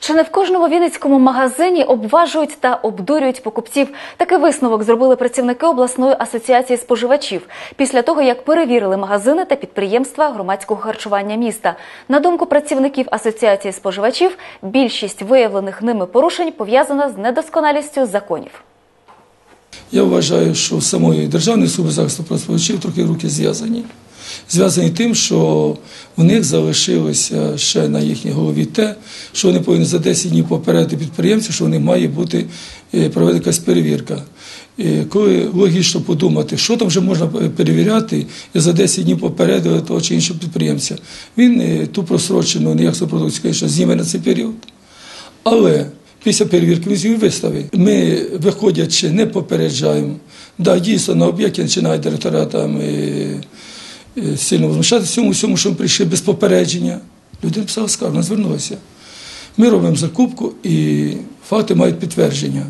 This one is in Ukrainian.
Чи не в кожному вінницькому магазині обважують та обдурюють покупців? Такий висновок зробили працівники обласної асоціації споживачів після того, як перевірили магазини та підприємства громадського харчування міста. На думку працівників асоціації споживачів, більшість виявлених ними порушень пов'язана з недосконалістю законів. Я вважаю, що самої Державної служби захисту споживачів трохи руки зв'язані. Зв'язані тим, що в них залишилося ще на їхній голові те, що вони повинні за 10 днів попередити підприємців, що вони має бути е, проведена якась перевірка. Коли логічно подумати, що там вже можна перевіряти, і за 10 днів попередили того чи іншого підприємця, він е, ту просрочену неякісну продукцію, звісно, зніме на цей період. Але після перевірки він її виставить. Ми, виходячи, не попереджаємо. Да, дійсно, на об'єкті починають директора там, е, е, сильно возмущатися цьому всьому, що ми прийшли без попередження. Люди написали скаргу, вона. Ми робимо закупку і факти мають підтвердження.